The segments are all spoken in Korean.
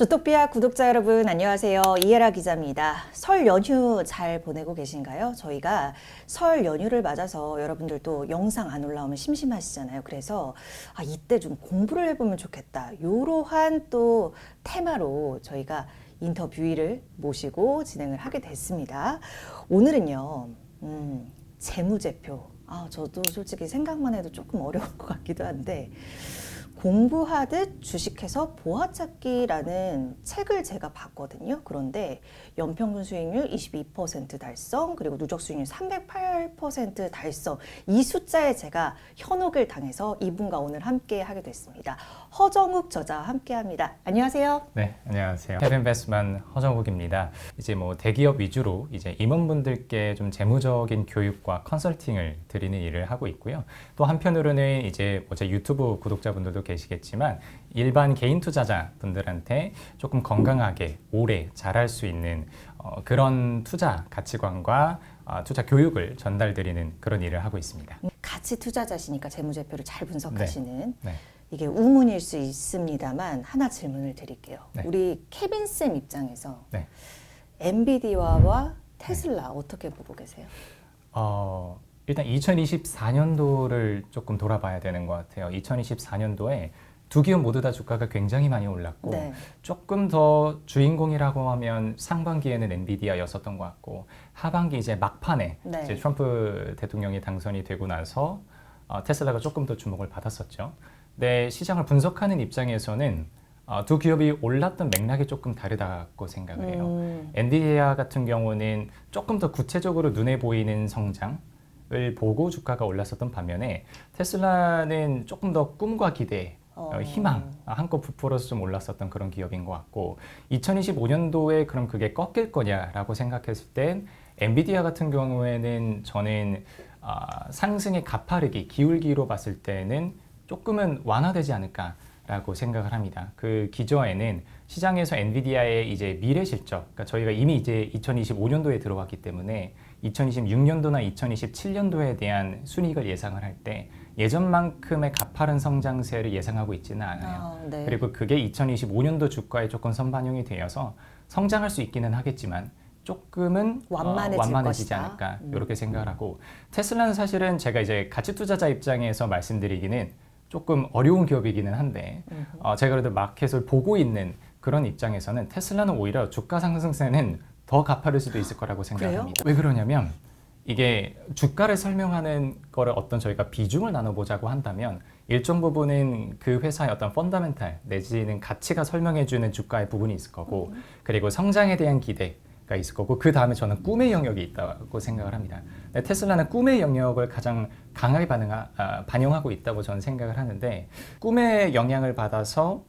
주토피아 구독자 여러분 안녕하세요. 이해라 기자입니다. 설 연휴 잘 보내고 계신가요? 저희가 설 연휴를 맞아서 여러분들도 영상 안 올라오면 심심하시잖아요. 그래서 아, 이때 좀 공부를 해보면 좋겠다. 이러한 또 테마로 저희가 인터뷰를 모시고 진행을 하게 됐습니다. 오늘은요, 음, 재무제표. 아, 저도 솔직히 생각만 해도 조금 어려울 것 같기도 한데, 공부하듯 주식해서 보아찾기라는 책을 제가 봤거든요. 그런데 연평균 수익률 22% 달성, 그리고 누적 수익률 308% 달성. 이 숫자에 제가 현혹을 당해서 이분과 오늘 함께 하게 됐습니다. 허정욱 저자와 함께 합니다. 안녕하세요. 네, 안녕하세요. 캡인베스트만 허정욱입니다. 이제 뭐 대기업 위주로 이제 임원분들께 좀 재무적인 교육과 컨설팅을 드리는 일을 하고 있고요. 또 한편으로는 이제 뭐 제 유튜브 구독자분들도 계시겠지만 일반 개인 투자자분들한테 조금 건강하게 오래 잘할 수 있는 어, 그런 투자 가치관과 어, 투자 교육을 전달드리는 그런 일을 하고 있습니다. 같이 투자자시니까 재무제표를 잘 분석하시는 네. 이게 우문일 수 있습니다만 하나 질문을 드릴게요. 네. 우리 케빈 쌤 입장에서 네. 엔비디아와 테슬라 어떻게 보고 계세요? 어, 일단 2024년도를 조금 돌아봐야 되는 것 같아요. 2024년도에 두 기업 모두 다 주가가 굉장히 많이 올랐고 네. 조금 더 주인공이라고 하면 상반기에는 엔비디아였었던 것 같고 하반기 이제 막판에 네. 이제 트럼프 대통령이 당선이 되고 나서 어, 테슬라가 조금 더 주목을 받았었죠. 근데 시장을 분석하는 입장에서는 어, 두 기업이 올랐던 맥락이 조금 다르다고 생각을 해요. 음, 엔비디아 같은 경우는 조금 더 구체적으로 눈에 보이는 성장 을 보고 주가가 올랐었던 반면에 테슬라는 조금 더 꿈과 기대, 어, 어. 희망 한껏 부풀어서 좀 올랐었던 그런 기업인 것 같고 2025년도에 그럼 그게 꺾일 거냐라고 생각했을 땐 엔비디아 같은 경우에는 저는 아, 상승의 가파르기, 기울기로 봤을 때는 조금은 완화되지 않을까 라고 생각을 합니다. 그 기저에는 시장에서 엔비디아의 이제 미래 실적, 그러니까 저희가 이미 이제 2025년도에 들어왔기 때문에 2026년도나 2027년도에 대한 순이익을 예상을 할 때 예전만큼의 가파른 성장세를 예상하고 있지는 않아요. 아, 네. 그리고 그게 2025년도 주가에 조금 선반영이 되어서 성장할 수 있기는 하겠지만 조금은 어, 완만해질 완만해지지 것이다. 않을까 음. 이렇게 생각을 하고 테슬라는 사실은 제가 이제 가치 투자자 입장에서 말씀드리기는 조금 어려운 기업이기는 한데 음. 어, 제가 그래도 마켓을 보고 있는 그런 입장에서는 테슬라는 오히려 주가 상승세는 더 가파를 수도 있을 거라고 생각합니다. 왜 그러냐면 이게 주가를 설명하는 거를 어떤 저희가 비중을 나눠보자고 한다면 일정 부분은 그 회사의 어떤 펀더멘탈 내지는 가치가 설명해주는 주가의 부분이 있을 거고 그리고 성장에 대한 기대 가 있을 거고 그 다음에 저는 꿈의 영역이 있다고 생각을 합니다. 테슬라는 꿈의 영역을 가장 강하게 반응하, 아, 반영하고 있다고 저는 생각을 하는데 꿈의 영향을 받아서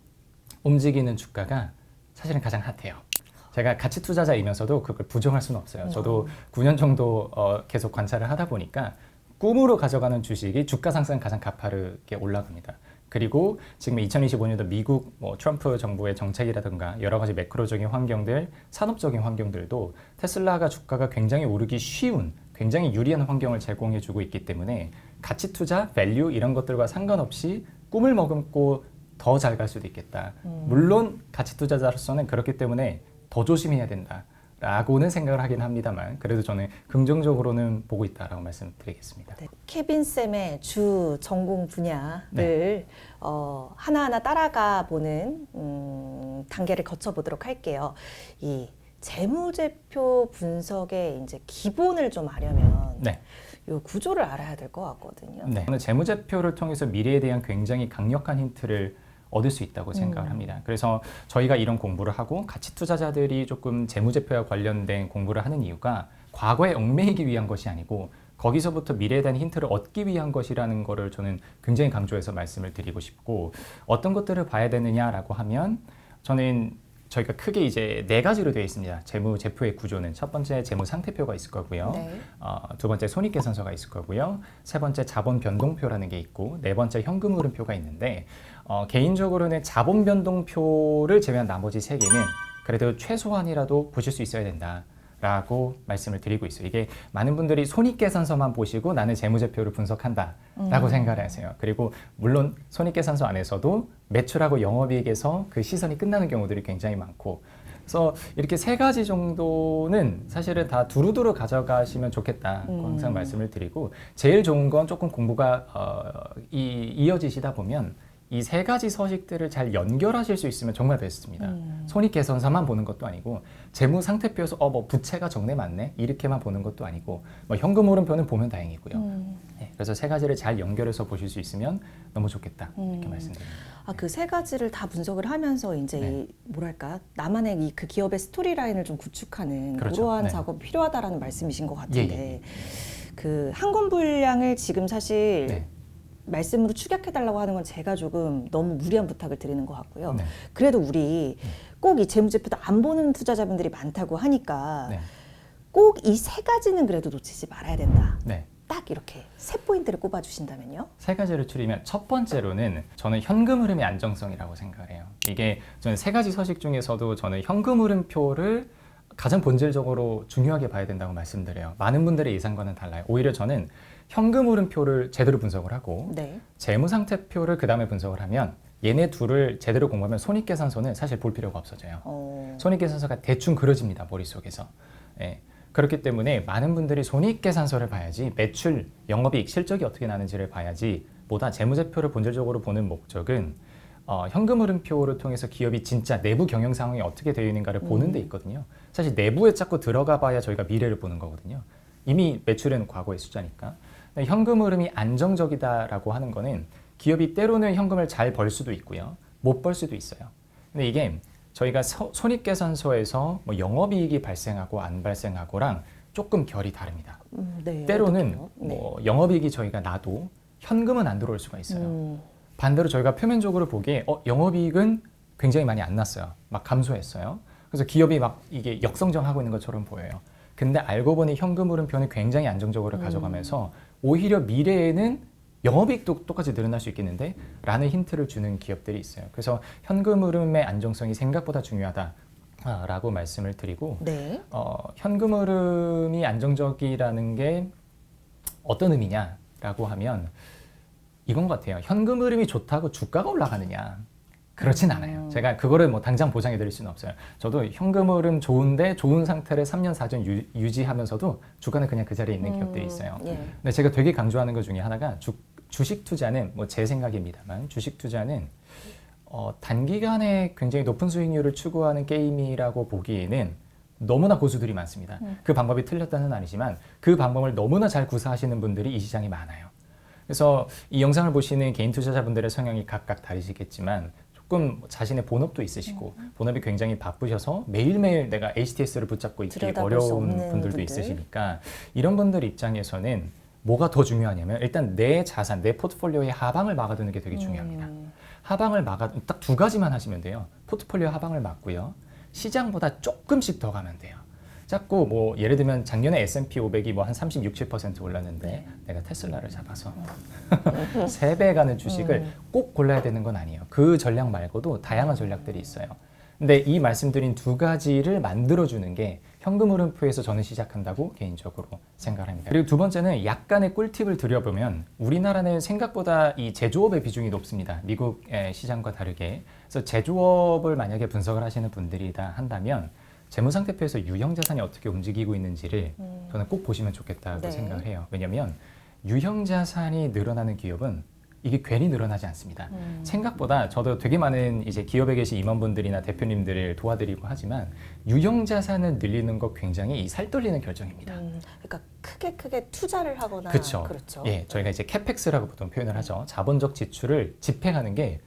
움직이는 주가가 사실은 가장 핫해요. 제가 가치 투자자이면서도 그걸 부정할 수는 없어요. 저도 9년 정도 어, 계속 관찰을 하다 보니까 꿈으로 가져가는 주식이 주가 상승 가장 가파르게 올라갑니다. 그리고 지금 2025년도 미국 뭐 트럼프 정부의 정책이라든가 여러 가지 매크로적인 환경들, 산업적인 환경들도 테슬라가 주가가 굉장히 오르기 쉬운 굉장히 유리한 환경을 제공해주고 있기 때문에 가치 투자, 밸류 이런 것들과 상관없이 꿈을 머금고 더 잘 갈 수도 있겠다. 물론 가치 투자자로서는 그렇기 때문에 더 조심해야 된다. 라고는 생각을 하긴 합니다만 그래도 저는 긍정적으로는 보고 있다라고 말씀드리겠습니다. 네. 케빈 쌤의 주 전공 분야를 네. 어, 하나하나 따라가 보는 음, 단계를 거쳐보도록 할게요. 이 재무제표 분석의 이제 기본을 좀 알려면 네. 이 구조를 알아야 될 것 같거든요. 네. 재무제표를 통해서 미래에 대한 굉장히 강력한 힌트를 얻을 수 있다고 생각을 음. 합니다. 그래서 저희가 이런 공부를 하고 가치 투자자들이 조금 재무제표와 관련된 공부를 하는 이유가 과거에 얽매이기 위한 것이 아니고 거기서부터 미래에 대한 힌트를 얻기 위한 것이라는 거를 저는 굉장히 강조해서 말씀을 드리고 싶고 어떤 것들을 봐야 되느냐라고 하면 저는 저희가 크게 이제 네 가지로 되어 있습니다. 재무 제표의 구조는 첫 번째 재무 상태표가 있을 거고요. 네. 어, 두 번째 손익계산서가 있을 거고요. 세 번째 자본 변동표라는 게 있고 네 번째 현금 흐름표가 있는데 어, 개인적으로는 자본 변동표를 제외한 나머지 세 개는 그래도 최소한이라도 보실 수 있어야 된다. 라고 말씀을 드리고 있어요. 이게 많은 분들이 손익계산서만 보시고 나는 재무제표를 분석한다 라고 생각을 하세요. 그리고 물론 손익계산서 안에서도 매출하고 영업이익에서 그 시선이 끝나는 경우들이 굉장히 많고 그래서 이렇게 세 가지 정도는 사실은 다 두루두루 가져가시면 좋겠다고 음. 항상 말씀을 드리고 제일 좋은 건 조금 공부가 어, 이, 이어지시다 보면 이 세 가지 서식들을 잘 연결하실 수 있으면 정말 베스트입니다. 음. 손익계산서만 보는 것도 아니고 재무 상태표에서 어 뭐 부채가 적네 맞네 이렇게만 보는 것도 아니고 뭐 현금 흐름표는 보면 다행이고요. 음. 네, 그래서 세 가지를 잘 연결해서 보실 수 있으면 너무 좋겠다 이렇게 음. 말씀드립니다. 아, 그 세 가지를 다 분석을 하면서 이제 네. 이 뭐랄까 나만의 이 그 기업의 스토리라인을 좀 구축하는 그렇죠. 그러한 네. 작업이 필요하다라는 말씀이신 것 예, 같은데 예. 그 한 권 분량을 지금 사실 네. 말씀으로 축약해달라고 하는 건 제가 조금 너무 무리한 부탁을 드리는 것 같고요. 네. 그래도 우리 꼭 이 재무제표도 안 보는 투자자분들이 많다고 하니까 네. 꼭이 세 가지는 그래도 놓치지 말아야 된다. 네. 딱 이렇게 세 포인트를 꼽아주신다면요. 세 가지를 추리면 첫 번째로는 저는 현금 흐름의 안정성이라고 생각해요. 이게 저는 세 가지 서식 중에서도 저는 현금 흐름표를 가장 본질적으로 중요하게 봐야 된다고 말씀드려요. 많은 분들의 예상과는 달라요. 오히려 저는 현금 흐름표를 제대로 분석을 하고 네. 재무 상태표를 그 다음에 분석을 하면 얘네 둘을 제대로 공부하면 손익계산서는 사실 볼 필요가 없어져요. 어, 손익계산서가 대충 그려집니다 머릿속에서 예. 그렇기 때문에 많은 분들이 손익계산서를 봐야지 매출, 영업이익, 실적이 어떻게 나는지를 봐야지 보다 재무제표를 본질적으로 보는 목적은 어, 현금 흐름표를 통해서 기업이 진짜 내부 경영 상황이 어떻게 되어 있는가를 보는 데 있거든요 사실 내부에 자꾸 들어가 봐야 저희가 미래를 보는 거거든요 이미 매출은 과거의 숫자니까 현금 흐름이 안정적이다라고 하는 거는 기업이 때로는 현금을 잘 벌 수도 있고요 못 벌 수도 있어요 근데 이게 저희가 서- 손익계산서에서 뭐 영업이익이 발생하고 안 발생하고랑 조금 결이 다릅니다. 음, 네. 때로는? 네. 뭐 영업이익이 저희가 나도 현금은 안 들어올 수가 있어요. 음, 반대로 저희가 표면적으로 보기에 어, 영업이익은 굉장히 많이 안 났어요. 막 감소했어요. 그래서 기업이 막 이게 역성장하고 있는 것처럼 보여요. 근데 알고 보니 현금 흐름표는 굉장히 안정적으로 음. 가져가면서 오히려 미래에는 영업이익도 똑같이 늘어날 수 있겠는데 라는 힌트를 주는 기업들이 있어요. 그래서 현금 흐름의 안정성이 생각보다 중요하다 라고 말씀을 드리고 네. 어, 현금 흐름이 안정적이라는 게 어떤 의미냐라고 하면 이건 것 같아요. 현금 흐름이 좋다고 주가가 올라가느냐? 그렇진 않아요. 제가 그거를 뭐 당장 보장해 드릴 수는 없어요. 저도 현금 흐름 좋은데 좋은 상태를 3년 4년 유, 유지하면서도 주가는 그냥 그 자리에 있는 기업들이 있어요. 예. 근데 제가 되게 강조하는 것 중에 하나가 주, 주식 투자는 뭐 제 생각입니다만 주식 투자는 어, 단기간에 굉장히 높은 수익률을 추구하는 게임이라고 보기에는 너무나 고수들이 많습니다. 그 방법이 틀렸다는 아니지만 그 방법을 너무나 잘 구사하시는 분들이 이 시장에 많아요. 그래서 이 영상을 보시는 개인 투자자분들의 성향이 각각 다르시겠지만 조금 자신의 본업도 있으시고 본업이 굉장히 바쁘셔서 매일매일 내가 HTS를 붙잡고 있기 들여다볼 수 어려운 없는 분들도 분들. 있으시니까 이런 분들 입장에서는 뭐가 더 중요하냐면 일단 내 자산, 내 포트폴리오의 하방을 막아두는 게 되게 중요합니다. 음, 하방을 막아 딱 두 가지만 하시면 돼요. 포트폴리오 하방을 막고요. 시장보다 조금씩 더 가면 돼요. 자꾸 뭐 예를 들면 작년에 S&P 500이 뭐 한 30, 60% 올랐는데 네. 내가 테슬라를 잡아서 세 배 가는 주식을 음. 꼭 골라야 되는 건 아니에요. 그 전략 말고도 다양한 전략들이 있어요. 근데 이 말씀드린 두 가지를 만들어주는 게 현금 흐름표에서 저는 시작한다고 개인적으로 생각합니다. 그리고 두 번째는 약간의 꿀팁을 드려보면 우리나라는 생각보다 이 제조업의 비중이 높습니다. 미국의 시장과 다르게. 그래서 제조업을 만약에 분석을 하시는 분들이다 한다면 재무상태표에서 유형 자산이 어떻게 움직이고 있는지를 저는 꼭 보시면 좋겠다고 네. 생각을 해요. 왜냐하면 유형 자산이 늘어나는 기업은 이게 괜히 늘어나지 않습니다. 음. 생각보다 저도 되게 많은 이제 기업에 계신 임원분들이나 대표님들을 도와드리고 하지만 유형 자산을 늘리는 거 굉장히 이 살떨리는 결정입니다. 음, 그러니까 크게 크게 투자를 하거나 그렇죠. 그렇죠. 예, 저희가 이제 캐펙스라고 보통 표현을 하죠. 자본적 지출을 집행하는 게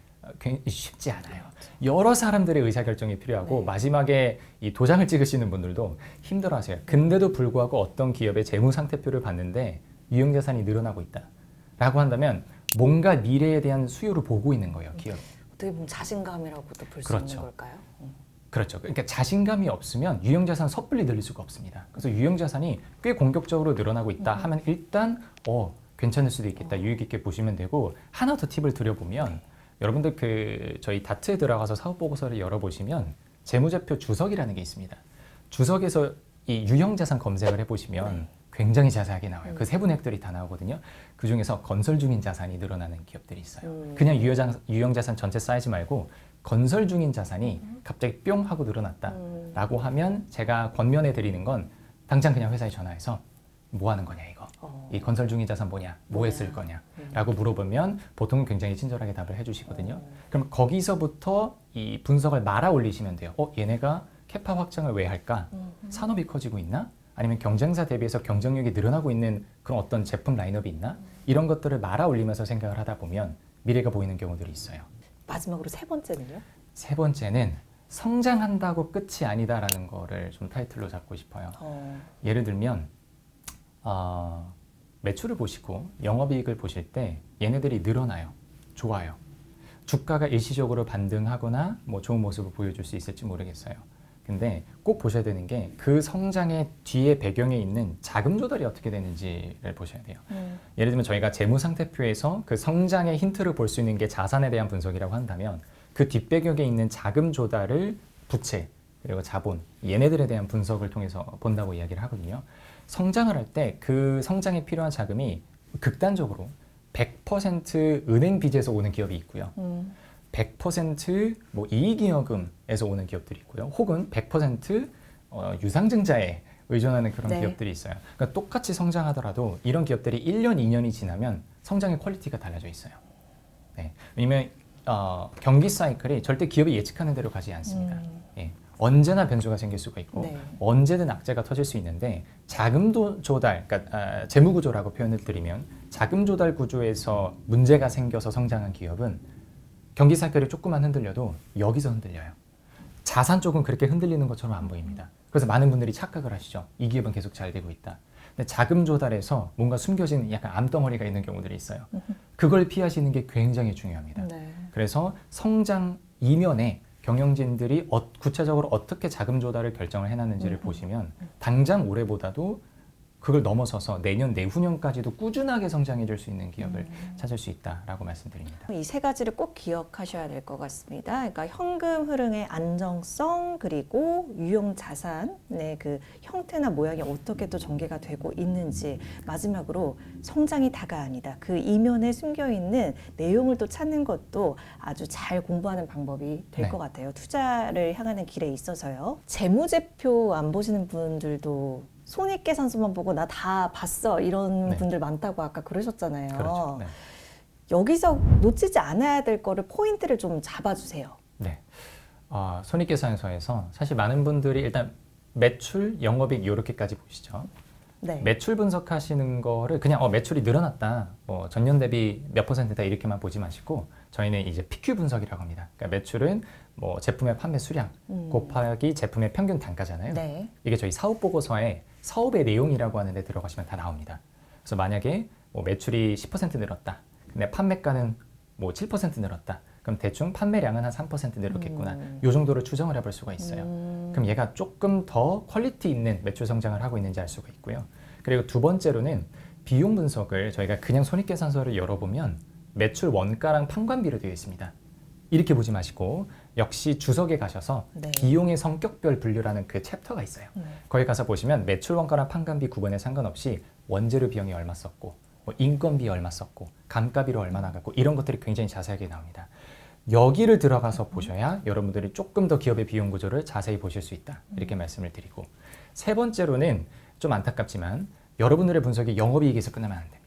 쉽지 않아요. 여러 사람들의 의사결정이 필요하고 네. 마지막에 이 도장을 찍으시는 분들도 힘들어하세요. 근데도 불구하고 어떤 기업의 재무 상태표를 봤는데 유형자산이 늘어나고 있다라고 한다면 뭔가 미래에 대한 수요를 보고 있는 거예요, 기업. 어떻게 보면 자신감이라고도 볼수 그렇죠. 있는 걸까요? 음. 그렇죠. 그러니까 자신감이 없으면 유형자산 섣불리 늘릴 수가 없습니다. 그래서 유형자산이 꽤 공격적으로 늘어나고 있다 하면 일단 어 괜찮을 수도 있겠다 유익 있게 보시면 되고 하나 더 팁을 드려보면 여러분들 그 저희 다트에 들어가서 사업 보고서를 열어보시면 재무제표 주석이라는 게 있습니다. 주석에서 이 유형 자산 검색을 해보시면 네. 굉장히 자세하게 나와요. 음. 그 세분액들이 다 나오거든요. 그 중에서 건설 중인 자산이 늘어나는 기업들이 있어요. 음. 그냥 유형자, 유형자산 전체 사이즈 말고 건설 중인 자산이 갑자기 뿅 하고 늘어났다라고 음. 하면 제가 권면해 드리는 건 당장 그냥 회사에 전화해서 뭐 하는 거냐 이거. 어. 이 건설 중인 자산 뭐냐, 뭐 했을 거냐, 라고 물어보면 보통 굉장히 친절하게 답을 해주시거든요. 그럼 거기서부터 이 분석을 말아 올리시면 돼요. 어, 얘네가 캐파 확장을 왜 할까? 산업이 커지고 있나? 아니면 경쟁사 대비해서 경쟁력이 늘어나고 있는 그런 어떤 제품 라인업이 있나? 이런 것들을 말아 올리면서 생각을 하다 보면 미래가 보이는 경우들이 있어요. 마지막으로 세 번째는요? 세 번째는 성장한다고 끝이 아니다라는 거를 좀 타이틀로 잡고 싶어요. 어. 예를 들면 어, 매출을 보시고 영업이익을 보실 때 얘네들이 늘어나요. 좋아요. 주가가 일시적으로 반등하거나 뭐 좋은 모습을 보여줄 수 있을지 모르겠어요. 근데 꼭 보셔야 되는 게 그 성장의 뒤에 배경에 있는 자금 조달이 어떻게 되는지를 보셔야 돼요. 음. 예를 들면 저희가 재무 상태표에서 그 성장의 힌트를 볼 수 있는 게 자산에 대한 분석이라고 한다면 그 뒷배경에 있는 자금 조달을 부채 그리고 자본 얘네들에 대한 분석을 통해서 본다고 이야기를 하거든요. 성장을 할 때 그 성장에 필요한 자금이 극단적으로 100% 은행 빚에서 오는 기업이 있고요. 음. 100%뭐 이익잉여금에서 오는 기업들이 있고요. 혹은 100% 어, 유상증자에 의존하는 그런 네. 기업들이 있어요. 그러니까 똑같이 성장하더라도 이런 기업들이 1년, 2년이 지나면 성장의 퀄리티가 달라져 있어요. 네. 왜냐면 어, 경기 사이클이 절대 기업이 예측하는 대로 가지 않습니다. 음. 예. 언제나 변수가 생길 수가 있고 네. 언제든 악재가 터질 수 있는데 자금 도- 조달, 그러니까 아, 재무 구조라고 표현을 드리면 자금 조달 구조에서 문제가 생겨서 성장한 기업은 경기 사이클이 조금만 흔들려도 여기서 흔들려요. 자산 쪽은 그렇게 흔들리는 것처럼 안 보입니다. 그래서 많은 분들이 착각을 하시죠. 이 기업은 계속 잘 되고 있다. 근데 자금 조달에서 뭔가 숨겨진 약간 암덩어리가 있는 경우들이 있어요. 그걸 피하시는 게 굉장히 중요합니다. 네. 그래서 성장 이면에 경영진들이 어- 구체적으로 어떻게 자금 조달을 결정을 해놨는지를 보시면 당장 올해보다도 그걸 넘어서서 내년 내후년까지도 꾸준하게 성장해 줄 수 있는 기업을 찾을 수 있다라고 말씀드립니다. 이 세 가지를 꼭 기억하셔야 될 것 같습니다. 그러니까 현금 흐름의 안정성 그리고 유용 자산의 그 형태나 모양이 어떻게 또 전개가 되고 있는지 마지막으로 성장이 다가 아니다. 그 이면에 숨겨 있는 내용을 또 찾는 것도 아주 잘 공부하는 방법이 될 네. 것 같아요. 투자를 향하는 길에 있어서요. 재무제표 안 보시는 분들도 손익계산서만 보고 나 다 봤어 이런 네. 분들 많다고 아까 그러셨잖아요. 그렇죠. 네. 여기서 놓치지 않아야 될 거를 포인트를 좀 잡아주세요. 네. 어, 손익계산서에서 사실 많은 분들이 일단 매출, 영업이익 이렇게까지 보시죠. 네. 매출 분석하시는 거를 그냥 어, 매출이 늘어났다, 뭐 전년 대비 몇 퍼센트다 이렇게만 보지 마시고 저희는 이제 PQ 분석이라고 합니다. 그러니까 매출은 뭐 제품의 판매 수량 음. 곱하기 제품의 평균 단가잖아요. 네. 이게 저희 사업 보고서에 사업의 내용이라고 하는 데 들어가시면 다 나옵니다. 그래서 만약에 뭐 매출이 10% 늘었다. 근데 판매가는 뭐 7% 늘었다. 그럼 대충 판매량은 한 3% 늘었겠구나. 음. 요 정도로 추정을 해볼 수가 있어요. 음. 그럼 얘가 조금 더 퀄리티 있는 매출 성장을 하고 있는지 알 수가 있고요. 그리고 두 번째로는 비용 분석을 저희가 그냥 손익계산서를 열어보면 매출 원가랑 판관비로 되어 있습니다. 이렇게 보지 마시고 역시 주석에 가셔서 네. 비용의 성격별 분류라는 그 챕터가 있어요. 네. 거기 가서 보시면 매출 원가랑 판관비 구분에 상관없이 원재료 비용이 얼마 썼고 뭐 인건비 얼마 썼고 감가비로 얼마 나갔고 이런 것들이 굉장히 자세하게 나옵니다. 여기를 들어가서 보셔야 여러분들이 조금 더 기업의 비용 구조를 자세히 보실 수 있다. 이렇게 말씀을 드리고 세 번째로는 좀 안타깝지만 여러분들의 분석이 영업이익에서 끝나면 안 됩니다.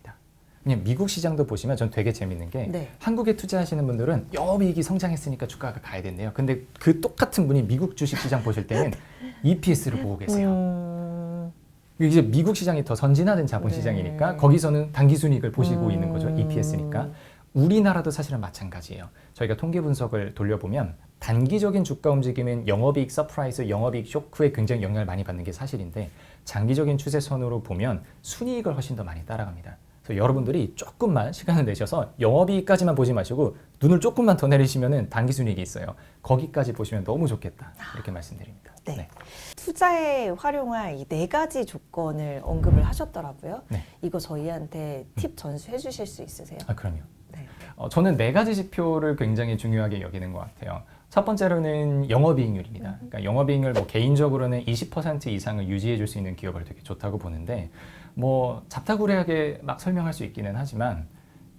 그냥 미국 시장도 보시면 전 되게 재밌는 게 네. 한국에 투자하시는 분들은 영업이익이 성장했으니까 주가가 가야 된대요. 근데 그 똑같은 분이 미국 주식 시장 보실 때는 EPS를 보고 계세요. 음. 이제 미국 시장이 더 선진화된 자본 네. 시장이니까 거기서는 단기 순이익을 보시고 음. 있는 거죠. EPS니까. 우리나라도 사실은 마찬가지예요. 저희가 통계 분석을 돌려보면 단기적인 주가 움직임은 영업이익 서프라이즈, 영업이익 쇼크에 굉장히 영향을 많이 받는 게 사실인데 장기적인 추세선으로 보면 순이익을 훨씬 더 많이 따라갑니다. 여러분들이 조금만 시간을 내셔서 영업이익까지만 보지 마시고 눈을 조금만 더 내리시면은 단기 순이익이 있어요. 거기까지 보시면 너무 좋겠다. 이렇게 말씀드립니다. 네. 투자에 활용할 이 네 가지 조건을 언급을 하셨더라고요. 네. 이거 저희한테 팁 전수해 주실 수 있으세요? 아, 그럼요. 네. 어, 저는 네 가지 지표를 굉장히 중요하게 여기는 것 같아요. 첫 번째로는 영업이익률입니다. 그러니까 영업이익률 뭐 개인적으로는 20% 이상을 유지해 줄 수 있는 기업을 되게 좋다고 보는데 뭐 잡다구리하게 막 설명할 수 있기는 하지만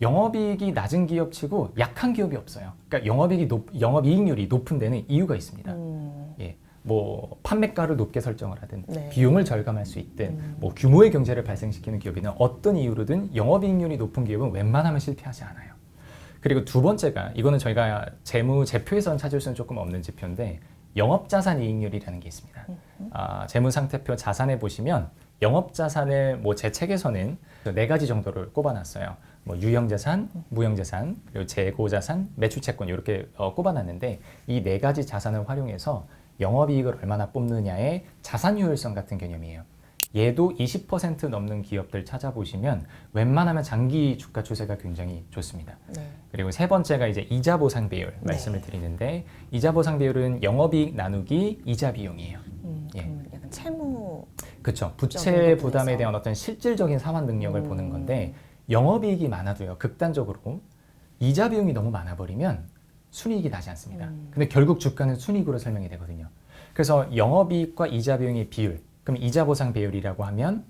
영업이익이 낮은 기업치고 약한 기업이 없어요. 그러니까 영업이익이 높, 영업이익률이 높은 데는 이유가 있습니다. 음, 예. 뭐 판매가를 높게 설정을 하든 네. 비용을 절감할 수 있든 음. 뭐 규모의 경제를 발생시키는 기업이나 어떤 이유로든 영업이익률이 높은 기업은 웬만하면 실패하지 않아요. 그리고 두 번째가 이거는 저희가 재무 제표에서는 찾을 수는 조금 없는 지표인데 영업자산 이익률이라는 게 있습니다. 아, 재무 상태표 자산에 보시면 영업자산을 뭐 제 책에서는 네 가지 정도를 꼽아놨어요. 뭐 유형자산, 무형자산, 그리고 재고자산, 매출채권 이렇게 어, 꼽아놨는데 이 네 가지 자산을 활용해서 영업이익을 얼마나 뽑느냐의 자산 효율성 같은 개념이에요. 얘도 20% 넘는 기업들 찾아보시면 웬만하면 장기 주가 추세가 굉장히 좋습니다. 네. 그리고 세 번째가 이제 이자 보상 비율 말씀을 드리는데 이자 보상 비율은 영업이익 나누기 이자 비용이에요. 음, 예. 약간 채무 그렇죠. 부채 부담에. 대한 어떤 실질적인 상환 능력을 음. 보는 건데 영업이익이 많아도요. 극단적으로 이자 비용이 너무 많아 버리면 순이익이 나지 않습니다. 음. 근데 결국 주가는 순이익으로 설명이 되거든요. 그래서 영업이익과 이자 비용의 비율, 그럼 이자 보상 비율이라고 하면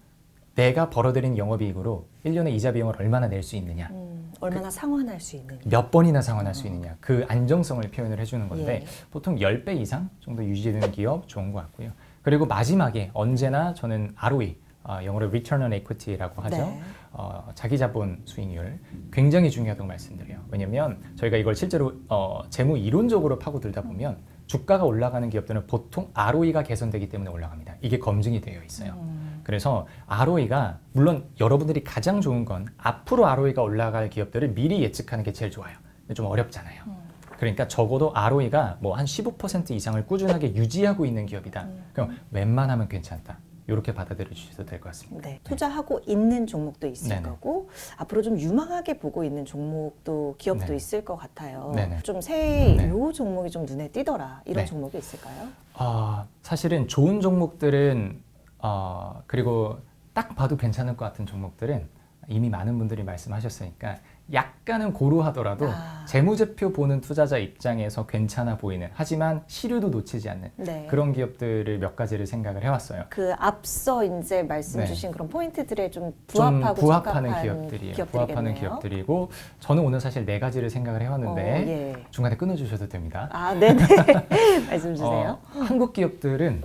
내가 벌어들인 영업이익으로 1년에 이자 비용을 얼마나 낼 수 있느냐, 음, 얼마나 상환할 수 있는 몇 번이나 상환할 수 있느냐, 그 안정성을 표현을 해주는 건데 예. 보통 10배 이상 정도 유지되는 기업 좋은 것 같고요. 그리고 마지막에 언제나 저는 ROE, 어, 영어로 Return on Equity라고 하죠. 네. 어, 자기 자본 수익률 굉장히 중요하다고 말씀드려요. 왜냐하면 저희가 이걸 실제로 어, 재무 이론적으로 파고들다 보면 주가가 올라가는 기업들은 보통 ROE가 개선되기 때문에 올라갑니다. 이게 검증이 되어 있어요. 음, 그래서 ROE가 물론 여러분들이 가장 좋은 건 앞으로 ROE가 올라갈 기업들을 미리 예측하는 게 제일 좋아요. 좀 어렵잖아요. 음. 그러니까 적어도 ROE가 뭐 한 15% 이상을 꾸준하게 유지하고 있는 기업이다. 음. 그럼 웬만하면 괜찮다. 이렇게 받아들여 주셔도 될 것 같습니다. 네, 투자하고 있는 종목도 있을 네네. 거고 앞으로 좀 유망하게 보고 있는 종목도 기업도 네. 있을 것 같아요. 네네. 좀 새해 네. 요 종목이 좀 눈에 띄더라 이런 네. 종목이 있을까요? 아, 사실은 좋은 종목들은 어, 그리고 딱 봐도 괜찮을 것 같은 종목들은 이미 많은 분들이 말씀하셨으니까 약간은 고루하더라도 아. 재무제표 보는 투자자 입장에서 괜찮아 보이는 하지만 시류도 놓치지 않는 네. 그런 기업들을 몇 가지를 생각을 해왔어요. 그 앞서 이제 말씀 네. 주신 그런 포인트들에 좀좀 부합하고 부합하는 적합한 기업들이에요. 기업들이겠네요. 부합하는 기업들이고 저는 오늘 사실 네 가지를 생각을 해왔는데 어, 예. 중간에 끊어주셔도 됩니다. 아, 네네. 말씀 주세요. 어, 한국 기업들은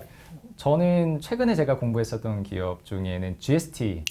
저는 최근에 제가 공부했었던 기업 중에는 GST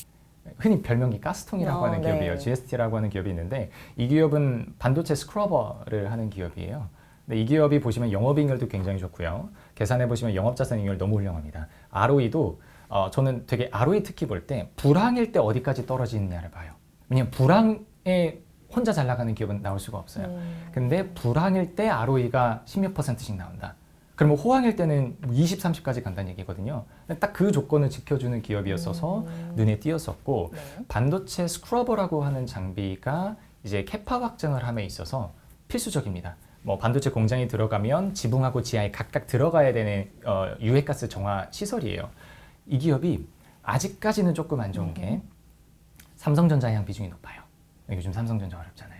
흔히 별명이 가스통이라고 어, 하는 네. 기업이에요. GST라고 하는 기업이 있는데 이 기업은 반도체 스크러버를 하는 기업이에요. 근데 이 기업이 보시면 영업이익률도 굉장히 좋고요. 계산해 보시면 영업자산이익률 너무 훌륭합니다. ROE도 어, 저는 되게 ROE 특히 볼 때 불황일 때 어디까지 떨어지느냐를 봐요. 왜냐면 불황에 혼자 잘 나가는 기업은 나올 수가 없어요. 음, 근데 불황일 때 ROE가 10몇 퍼센트씩 나온다. 그러면 호황일 때는 20, 30까지 간다는 얘기거든요. 딱 그 조건을 지켜주는 기업이었어서 음. 눈에 띄었었고 네. 반도체 스크러버라고 하는 장비가 이제 캐파 확장을 함에 있어서 필수적입니다. 뭐 반도체 공장이 들어가면 지붕하고 지하에 각각 들어가야 되는 어, 유해가스 정화 시설이에요. 이 기업이 아직까지는 조금 안 좋은 게 삼성전자 향 비중이 높아요. 요즘 삼성전자 어렵잖아요.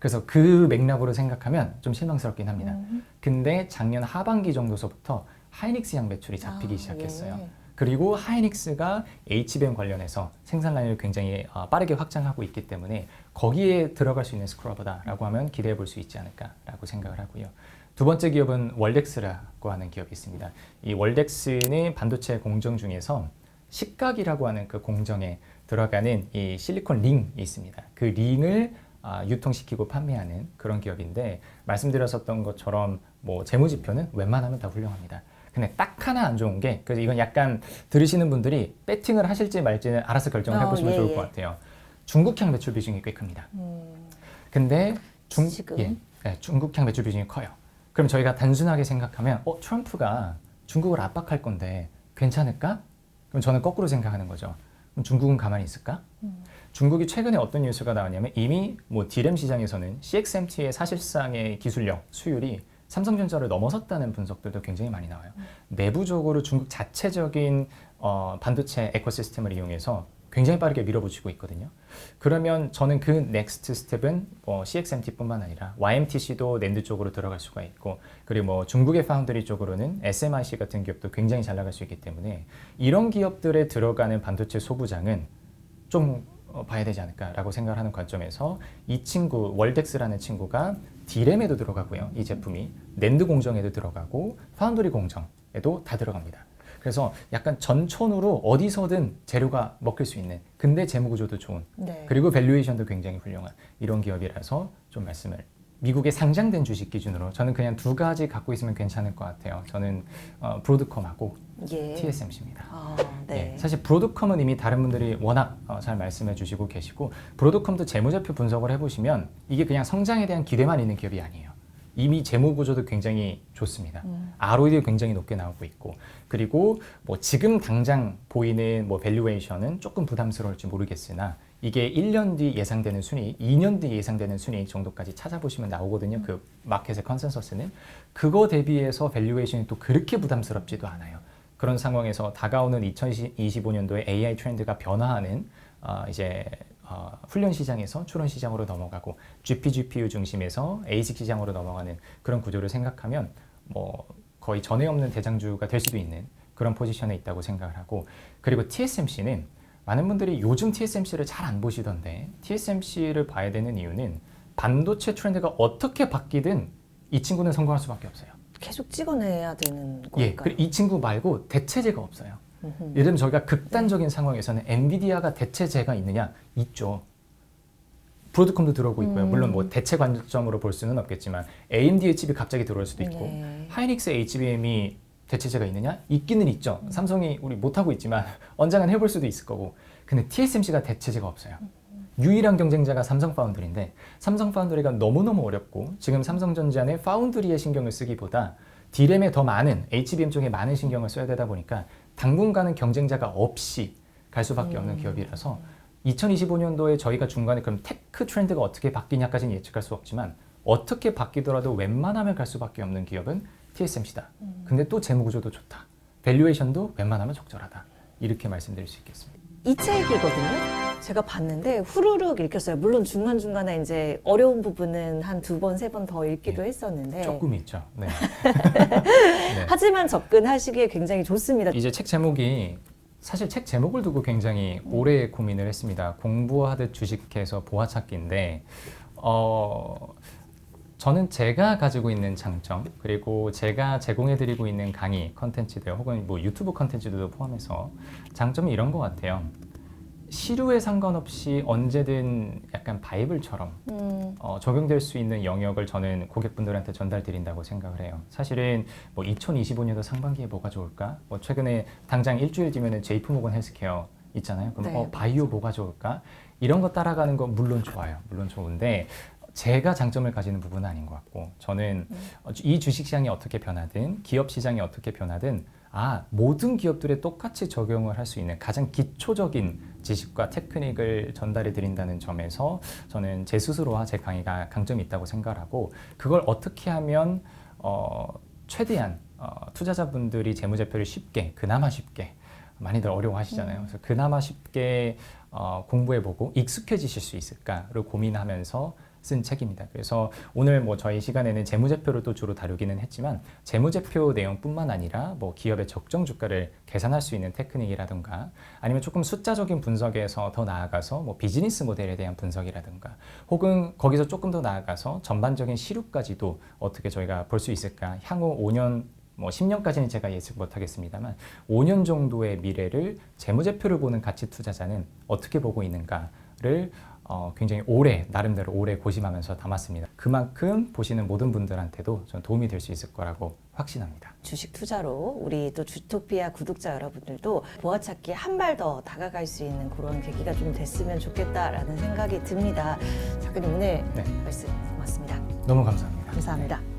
그래서 그 맥락으로 생각하면 좀 실망스럽긴 합니다. 음. 근데 작년 하반기 정도서부터 하이닉스 양 매출이 잡히기 아, 시작했어요. 예. 그리고 하이닉스가 HBM 관련해서 생산 라인을 굉장히 어, 빠르게 확장하고 있기 때문에 거기에 들어갈 수 있는 스크러버다라고 하면 기대해 볼 수 있지 않을까라고 생각을 하고요. 두 번째 기업은 월덱스라고 하는 기업이 있습니다. 이 월덱스는 반도체 공정 중에서 식각이라고 하는 그 공정에 들어가는 이 실리콘 링이 있습니다. 그 링을 아, 유통시키고 판매하는 그런 기업인데 말씀드렸었던 것처럼 뭐 재무지표는 웬만하면 다 훌륭합니다. 근데 딱 하나 안 좋은 게 그래서 이건 약간 들으시는 분들이 배팅을 하실지 말지는 알아서 결정을 어, 해보시면 예, 좋을 예. 것 같아요. 중국향 매출 비중이 꽤 큽니다. 음, 근데 중, 지금? 예, 예, 중국향 매출 비중이 커요. 그럼 저희가 단순하게 생각하면 어 트럼프가 중국을 압박할 건데 괜찮을까? 그럼 저는 거꾸로 생각하는 거죠. 그럼 중국은 가만히 있을까? 음. 중국이 최근에 어떤 뉴스가 나왔냐면 이미 뭐 디램 시장에서는 CXMT의 사실상의 기술력 수율이 삼성전자를 넘어섰다는 분석들도 굉장히 많이 나와요. 내부적으로 중국 자체적인 어, 반도체 에코시스템을 이용해서 굉장히 빠르게 밀어붙이고 있거든요. 그러면 저는 그 넥스트 스텝은 뭐 CXMT뿐만 아니라 YMTC도 낸드 쪽으로 들어갈 수가 있고 그리고 뭐 중국의 파운드리 쪽으로는 SMIC 같은 기업도 굉장히 잘 나갈 수 있기 때문에 이런 기업들에 들어가는 반도체 소부장은 좀 어, 봐야 되지 않을까라고 생각하는 관점에서 이 친구 월덱스라는 친구가 디램에도 들어가고요. 이 제품이 낸드 공정에도 들어가고 파운드리 공정에도 다 들어갑니다. 그래서 약간 전천후로 어디서든 재료가 먹힐 수 있는 근데 재무 구조도 좋은 네. 그리고 밸류에이션도 굉장히 훌륭한 이런 기업이라서 좀 말씀을 미국에 상장된 주식 기준으로 저는 그냥 두 가지 갖고 있으면 괜찮을 것 같아요. 저는 어, 브로드컴하고 예. TSMC입니다. 아, 네. 예, 사실 브로드컴은 이미 다른 분들이 워낙 어, 잘 말씀해 주시고 계시고 브로드컴도 재무제표 분석을 해보시면 이게 그냥 성장에 대한 기대만 있는 기업이 아니에요. 이미 재무 구조도 굉장히 좋습니다. 음. ROE도 굉장히 높게 나오고 있고 그리고 뭐 지금 당장 보이는 뭐 밸류에이션은 조금 부담스러울지 모르겠으나 이게 1년 뒤 예상되는 순위, 2년 뒤 예상되는 순위 정도까지 찾아보시면 나오거든요. 그 마켓의 컨센서스는 그거 대비해서 밸류에이션이 또 그렇게 부담스럽지도 않아요. 그런 상황에서 다가오는 2025년도에 AI 트렌드가 변화하는 어, 이제 어, 훈련 시장에서 추론 시장으로 넘어가고 GP, GPU 중심에서 ASIC 시장으로 넘어가는 그런 구조를 생각하면 뭐 거의 전에 없는 대장주가 될 수도 있는 그런 포지션에 있다고 생각을 하고 그리고 TSMC는 많은 분들이 요즘 TSMC를 잘 안 보시던데 TSMC를 봐야 되는 이유는 반도체 트렌드가 어떻게 바뀌든 이 친구는 성공할 수밖에 없어요. 계속 찍어내야 되는 예, 거니까. 그리고 이 친구 말고 대체제가 없어요. 음흠. 예를 들면 저희가 극단적인 상황에서는 엔비디아가 대체제가 있느냐? 있죠. 브로드컴도 들어오고 있고요. 음. 물론 뭐 대체 관점으로 볼 수는 없겠지만 AMD의 칩이 갑자기 들어올 수도 있고 네. 하이닉스 HBM이 대체제가 있느냐? 있기는 있죠. 음. 삼성이 우리 못하고 있지만 언젠간 해볼 수도 있을 거고 근데 TSMC가 대체제가 없어요. 유일한 경쟁자가 삼성 파운드리인데 삼성 파운드리가 너무너무 어렵고 지금 삼성전자는 파운드리에 신경을 쓰기보다 D램에 더 많은 HBM 쪽에 많은 신경을 써야 되다 보니까 당분간은 경쟁자가 없이 갈 수밖에 없는 기업이라서 2025년도에 저희가 중간에 그럼 테크 트렌드가 어떻게 바뀌냐까지는 예측할 수 없지만 어떻게 바뀌더라도 웬만하면 갈 수밖에 없는 기업은 TSMC다. 근데 또 재무 구조도 좋다. 밸류에이션도 웬만하면 적절하다. 이렇게 말씀드릴 수 있겠습니다. 이 책이거든요. 제가 봤는데 후루룩 읽혔어요. 물론 중간 중간에 이제 어려운 부분은 한 두 번 세 번 더 읽기도 예. 했었는데 조금 있죠. 네. 네. 하지만 접근하시기에 굉장히 좋습니다. 이제 책 제목이 사실 책 제목을 두고 굉장히 오래 고민을 했습니다. 공부하듯 주식해서 보아 찾기인데 어 저는 제가 가지고 있는 장점 그리고 제가 제공해드리고 있는 강의 컨텐츠들 혹은 뭐 유튜브 컨텐츠들도 포함해서 장점이 이런 것 같아요. 시류에 상관없이 언제든 약간 바이블처럼 음, 어, 적용될 수 있는 영역을 저는 고객분들한테 전달 드린다고 생각을 해요. 사실은 뭐 2025년도 상반기에 뭐가 좋을까? 뭐 최근에 당장 일주일 뒤면은 제이프 모건 헬스케어 있잖아요. 그럼 네. 어, 바이오 뭐가 좋을까? 이런 거 따라가는 건 물론 좋아요. 물론 좋은데 제가 장점을 가지는 부분은 아닌 것 같고 저는 어, 이 주식 시장이 어떻게 변하든 기업 시장이 어떻게 변하든 아 모든 기업들에 똑같이 적용을 할 수 있는 가장 기초적인 지식과 테크닉을 전달해 드린다는 점에서 저는 제 스스로와 제 강의가 강점이 있다고 생각하고 그걸 어떻게 하면 어, 최대한 어, 투자자분들이 재무제표를 쉽게 그나마 쉽게 많이들 어려워하시잖아요. 그래서 그나마 쉽게 어, 공부해보고 익숙해지실 수 있을까를 고민하면서 쓴 책입니다. 그래서 오늘 뭐 저희 시간에는 재무제표를 또 주로 다루기는 했지만 재무제표 내용뿐만 아니라 뭐 기업의 적정 주가를 계산할 수 있는 테크닉이라든가 아니면 조금 숫자적인 분석에서 더 나아가서 뭐 비즈니스 모델에 대한 분석이라든가 혹은 거기서 조금 더 나아가서 전반적인 시류까지도 어떻게 저희가 볼 수 있을까 향후 5년 뭐 10년까지는 제가 예측 못하겠습니다만 5년 정도의 미래를 재무제표를 보는 가치 투자자는 어떻게 보고 있는가를 어, 굉장히 오래 나름대로 오래 고심하면서 담았습니다. 그만큼 보시는 모든 분들한테도 전 도움이 될 수 있을 거라고 확신합니다. 주식 투자로 우리 또 주토피아 구독자 여러분들도 보아 찾기 한 발 더 다가갈 수 있는 그런 계기가 좀 됐으면 좋겠다라는 생각이 듭니다. 작가님 오늘 네. 말씀 고맙습니다. 너무 감사합니다. 감사합니다.